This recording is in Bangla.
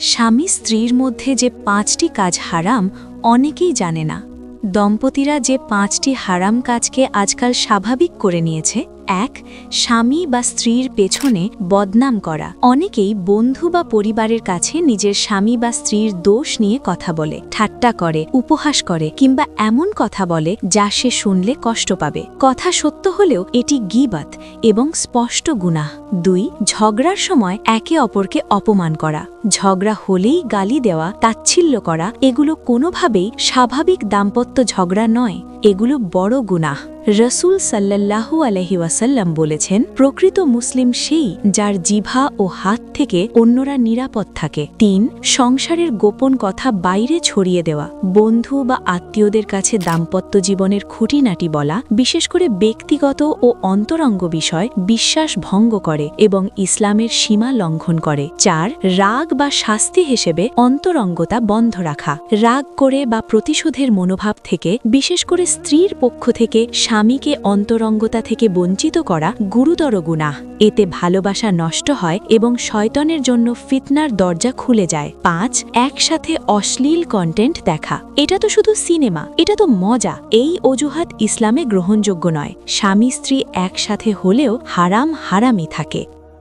স্বামী স্ত্রীর মধ্যে যে পাঁচটি কাজ হারাম, অনেকেই জানে না। দম্পতিরা যে পাঁচটি হারাম কাজকে আজকাল স্বাভাবিক করে নিয়েছে এক, স্বামী বা স্ত্রীর পেছনে বদনাম করা। অনেকেই বন্ধু বা পরিবারের কাছে নিজের স্বামী বা স্ত্রীর দোষ নিয়ে কথা বলে, ঠাট্টা করে, উপহাস করে কিংবা এমন কথা বলে যা সে শুনলে কষ্ট পাবে। কথা সত্য হলেও এটি গিবাত এবং স্পষ্ট গুনাহ। দুই, ঝগড়ার সময় একে অপরকে অপমান করা। ঝগড়া হলেই গালি দেওয়া, তাচ্ছিল্য করা, এগুলো কোনোভাবেই স্বাভাবিক দাম্পত্য ঝগড়া নয়। এগুলো বড় গুনাহ। রসুল সাল্লাল্লাহু আলহি ওয়াসাল্লাম বলেছেন, প্রকৃত মুসলিম সেই যার জিভা ও হাত থেকে অন্যরা নিরাপদ থাকে। তিন, সংসারের গোপন কথা বাইরে ছড়িয়ে দেওয়া। বন্ধু বা আত্মীয়দের কাছে দাম্পত্য জীবনের খুঁটিনাটি বলা, বিশেষ করে ব্যক্তিগত ও অন্তরঙ্গ বিষয়, বিশ্বাস ভঙ্গ করে এবং ইসলামের সীমা লঙ্ঘন করে। চার, রাগ বা শাস্তি হিসেবে অন্তরঙ্গতা বন্ধ রাখা। রাগ করে বা প্রতিশোধের মনোভাব থেকে, বিশেষ করে স্ত্রীর পক্ষ থেকে স্বামীকে অন্তরঙ্গতা থেকে বঞ্চিত করা গুরুতর গুনাহ। এতে ভালোবাসা নষ্ট হয় এবং শয়তনের জন্য ফিতনার দরজা খুলে যায়। পাঁচ, একসাথে অশ্লীল কন্টেন্ট দেখা। এটা তো শুধু সিনেমা, এটা তো মজা। এই অজুহাত ইসলামে গ্রহণযোগ্য নয়। স্বামী স্ত্রী একসাথে হলেও হারাম হারামই থাকে।